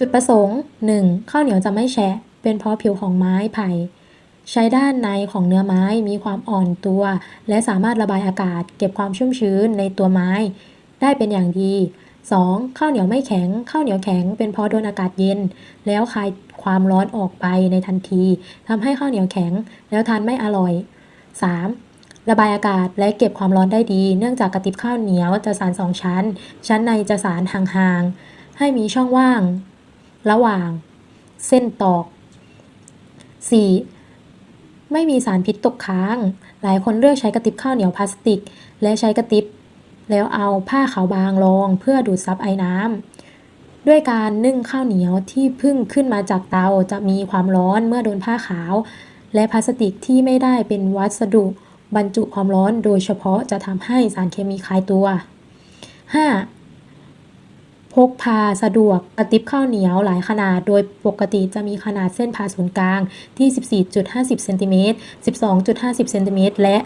จุดประสงค์ 1. ข้าวเหนียวจะไม่แฉะ เป็นเพราะผิวของไม้ไผ่ ใช้ด้านในของเนื้อไม้มีความอ่อนตัว และสามารถระบายอากาศ เก็บความชุ่มชื้นในตัวไม้ ได้เป็นอย่างดี 2. ข้าวเหนียวไม่แข็ง ข้าวเหนียวแข็ง เป็นเพราะโดนอากาศเย็น แล้วคายความร้อนออกไปในทันทีทำให้ข้าวเหนียวแข็ง แล้วทานไม่อร่อย 3. ระบายอากาศและเก็บความร้อนได้ดี เนื่องจากกระติบข้าวเหนียวจะสานสองชั้น ชั้นในจะสานห่างๆ ให้มีช่องว่าง ระหว่าง เส้นตอก 4. ไม่มีสารพิษตกค้าง หลายคนเลือกใช้กระติบข้าวเหนียวพลาสติก และใช้กระติบ แล้วเอาผ้าขาวบางรองเพื่อดูดซับไอ้น้ำด้วยการนึ่งข้าวเหนียวที่พิ่งขึ้นมาจากเตาจะมีความร้อนเมื่อโดนผ้าขาว และพลาสติกที่ไม่ได้เป็นวัสดุบรรจุความร้อนโดยเฉพาะจะทำให้สารเคมีคลายตัว 5. พกพาสะดวกกระติบข้าวเหนียวหลายขนาด โดยปกติจะมีขนาดเส้นผ่าศูนย์กลางที่ 14.50เซนติเมตร12.50เซนติเมตรและ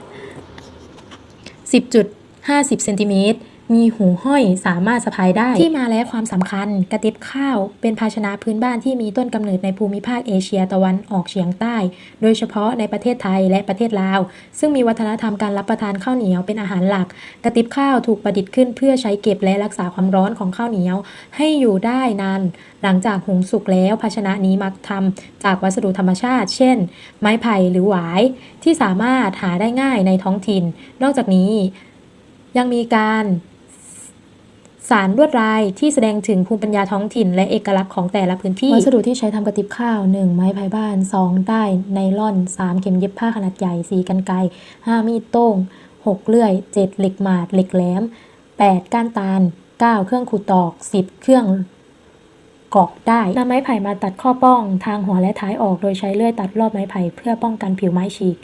10.50เซนติเมตร มีหูห้อยสามารถสะพายได้ ที่มาและความสำคัญ กระติบข้าวเป็นภาชนะพื้นบ้านที่มีต้นกำเนิดในภูมิภาคเอเชียตะวันออกเฉียงใต้ โดยเฉพาะในประเทศไทยและประเทศลาว ซึ่งมีวัฒนธรรมการรับประทานข้าวเหนียวเป็นอาหารหลัก กระติบข้าวถูกประดิษฐ์ขึ้นเพื่อใช้เก็บและรักษาความร้อนของข้าวเหนียว ให้อยู่ได้นานหลังจากหุงสุกแล้วภาชนะนี้มักทำจากวัสดุธรรมชาติ เช่น ไม้ไผ่หรือหวาย ที่สามารถหาได้ง่ายในท้องถิ่น นอกจากนี้ยังมีการ สารลวดลายที่แสดงถึงภูมิปัญญาท้องถิ่น และเอกลักษณ์ของแต่ละพื้นที่ วัสดุที่ใช้ทำกระติบข้าว 1. ไม้ไผ่บ้าน 2. ได้ไนล่อน 3. เข็มเย็บผ้าขนาดใหญ่ 4. กันไกร 5. มีดโต้ง 6. เลื่อย 7. เหล็กหมาด เหล็กแหลม 8. ก้านตาล 9. เครื่องขูดตอก 10. เครื่องกรอกได้นำไม้ไผ่มาตัดข้อป้อง ทางหัวและท้ายออก โดยใช้เลื่อยตัดรอบไม้ไผ่เพื่อป้องกันผิวไม้ฉีก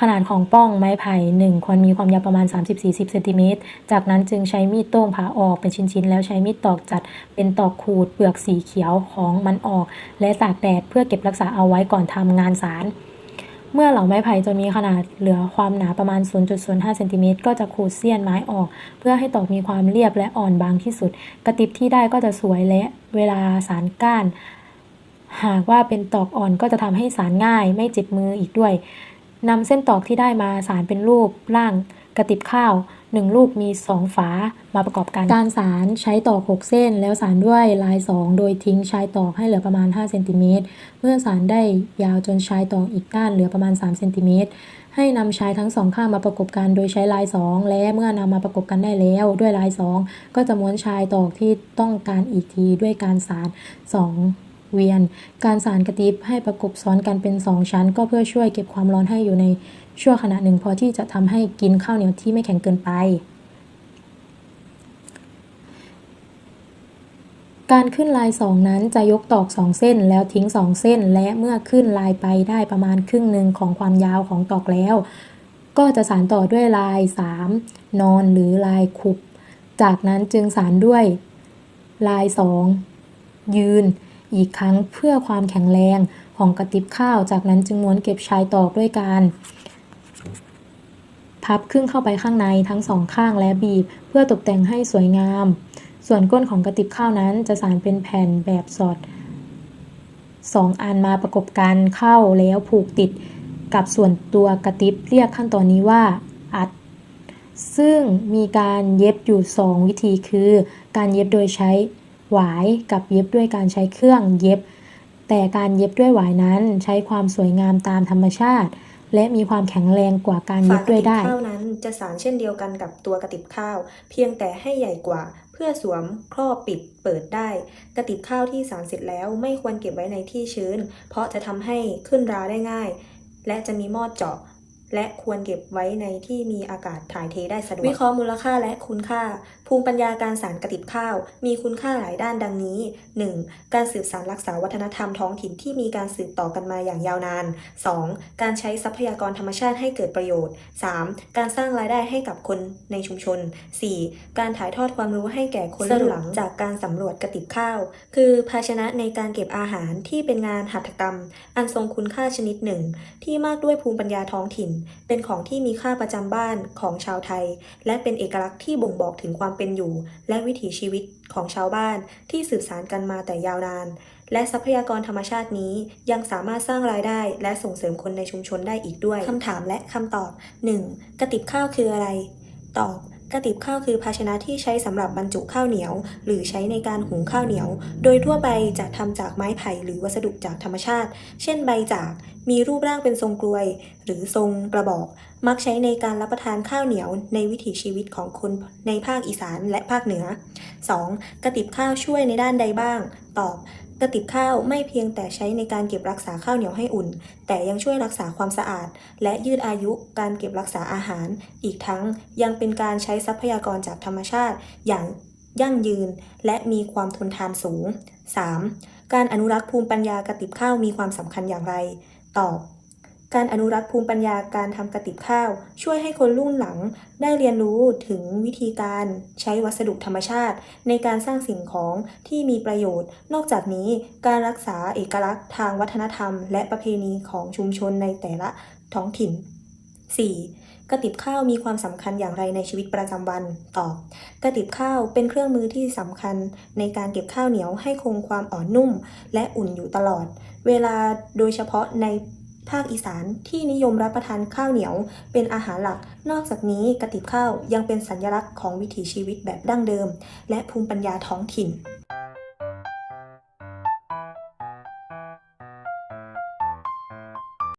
ขนาดของป้องไม้ไผ่หนึ่งควรมีความยาวประมาณ 30-40เซนติเมตร จากนั้นจึงใช้มีดโต้งผ่าออกเป็นชิ้นๆ แล้วใช้มีดตอกจัดเป็นตอกขูดเปลือกสีเขียวของมันออก และตากแดดเพื่อเก็บรักษาเอาไว้ก่อนทำงานสารเมื่อเหล่าไม้ไผ่จนมีขนาดเหลือความหนาประมาณ 0.05เซนติเมตรก็จะขูดเสี้ยนไม้ออก เพื่อให้ตอกมีความเรียบและอ่อนบางที่สุด กระติบที่ได้ก็จะสวยและเวลาสารก้าน หากว่าเป็นตอกอ่อนก็จะทำให้สารง่ายไม่เจ็บมืออีกด้วย นำเส้นตอกที่ได้มาสารเป็นรูปร่างกระติบข้าวหนึ่งลูกมีสองฝามาประกอบกัน การสารใช้ตอก 6 เส้น แล้วสารด้วยลาย 2 โดยทิ้งชายตอกให้เหลือประมาณ5เซนติเมตรเมื่อสารได้ยาวจนชายตอกอีกด้านเหลือประมาณ3เซนติเมตรให้นำชายทั้งสองข้างมาประกบกันโดยใช้ลาย 2 และเมื่อนำมาประกบกันได้แล้วด้วยลาย 2 ก็จะม้วนชายตอกที่ต้องการอีกทีด้วยการสาร2 เวียน การสารกระติบให้ประกบซ้อนกันเป็น 2 ชั้น ก็เพื่อช่วยเก็บความร้อนให้อยู่ในชั่วขณะหนึ่ง พอที่จะทำให้กินข้าวเหนียวที่ไม่แข็งเกินไป การขึ้นลายสองนั้นจะยกตอกสองเส้นแล้วทิ้งสองเส้น และเมื่อขึ้นลายไปได้ประมาณครึ่งหนึ่งของความยาวของตอกแล้ว ก็จะสานต่อด้วยลาย 3 นอนหรือลายคุบจากนั้นจึงสานด้วยลาย 2 ยืน อีกครั้งเพื่อความแข็งแรงของกระติบข้าว จากนั้นจึงม้วนเก็บชายตอกด้วยการพับครึ่งเข้าไปข้างในทั้งสองข้างและบีบ เพื่อตกแต่งให้สวยงาม ส่วนก้นของกระติบข้าวนั้นจะสานเป็นแผ่นแบบสอดสองอันมาประกบกันเข้าแล้วผูกติดกับส่วนตัวกระติบเรียกขั้นตอนนี้ว่าอัด ซึ่งมีการเย็บอยู่ 2 วิธีคือ การเย็บโดยใช้ หวายกับเย็บด้วยการใช้เครื่องเย็บ แต่การเย็บด้วยหวายนั้นใช้ความสวยงามตามธรรมชาติ และมีความแข็งแรงกว่าการเย็บด้วยได้ฝากระติบข้าวนั้นจะสารเช่นเดียวกันกับตัวกระติบข้าว เพียงแต่ให้ใหญ่กว่าเพื่อสวมครอบปิดเปิดได้ กระติบข้าวที่สารเสร็จแล้วไม่ควรเก็บไว้ในที่ชื้น เพราะจะทำให้ขึ้นราได้ง่าย และจะมีหม้อเจาะและควรเก็บไว้ในที่มีอากาศถ่ายเทได้สะดวก วิเคราะห์มูลค่าและคุณค่า ภูมิปัญญาการสารกระติบข้าว มีคุณค่าหลายด้านดังนี้ 1. การสืบสานรักษาวัฒนธรรมท้องถิ่นที่มีการสืบต่อกันมาอย่างยาวนาน 2. การใช้ทรัพยากรธรรมชาติให้เกิดประโยชน์ 3. การสร้างรายได้ให้กับคนในชุมชน 4. การถ่ายทอดความรู้ให้แก่คนรุ่นหลังจากการสำรวจกระติบข้าว คือภาชนะในการเก็บอาหารที่เป็นงานหัตถกรรม อันทรงคุณค่าชนิดหนึ่ง ที่มากด้วยภูมิปัญญาท้องถิ่น เป็นของที่มีค่าประจำบ้านของชาวไทย และเป็นเอกลักษณ์ที่บ่งบอกถึงความเป็นอยู่ และวิถีชีวิตของชาวบ้านที่สืบสานกันมาแต่ยาวนาน และทรัพยากรธรรมชาตินี้ยังสามารถสร้างรายได้ และส่งเสริมคนในชุมชนได้อีกด้วยคำถามและคำตอบ 1. กระติบข้าวคืออะไร ตอบ กระติบข้าวคือภาชนะที่ใช้สำหรับบรรจุข้าวเหนียว หรือใช้ในการหุงข้าวเหนียว โดยทั่วไปจะทำจากไม้ไผ่หรือวัสดุจากธรรมชาติ เช่นใบจาก มีรูปร่างเป็นทรงกลวย หรือทรงกระบอก มักใช้ในการรับประทานข้าวเหนียว ในวิถีชีวิตของคนในภาคอีสานและภาคเหนือ 2. กระติบข้าวช่วยในด้านใดบ้าง ตอบ กระติบข้าวไม่เพียงแต่ใช้ในการเก็บรักษาข้าวเหนียวให้อุ่น แต่ยังช่วยรักษาความสะอาด และยืดอายุการเก็บรักษาอาหาร อีกทั้งยังเป็นการใช้ทรัพยากรจากธรรมชาติ อย่างยั่งยืน และมีความทนทานสูง 3. การอนุรักษ์ภูมิปัญญากระติบข้าวมีความสำคัญอย่างไร ตอบ การอนุรักษ์ภูมิปัญญาการทำกระติบข้าว ช่วยให้คนรุ่นหลังได้เรียนรู้ถึงวิธีการใช้วัสดุธรรมชาติ ในการสร้างสิ่งของที่มีประโยชน์ นอกจากนี้การรักษาเอกลักษณ์ทางวัฒนธรรม และประเพณีของชุมชนในแต่ละท้องถิ่น 4. กระติบข้าวมีความสำคัญอย่างไรในชีวิตประจำวัน ตอบ กระติบข้าวเป็นเครื่องมือที่สำคัญ ในการเก็บข้าวเหนียวให้คงความอ่อนนุ่ม และอุ่นอยู่ตลอด เวลาโดยเฉพาะใน ภาคอีสานที่นิยมรับประทานข้าวเหนียว เป็นอาหารหลัก นอกจากนี้กระติบข้าวยังเป็นสัญลักษณ์ของวิถีชีวิตแบบดั้งเดิม และภูมิปัญญาท้องถิ่น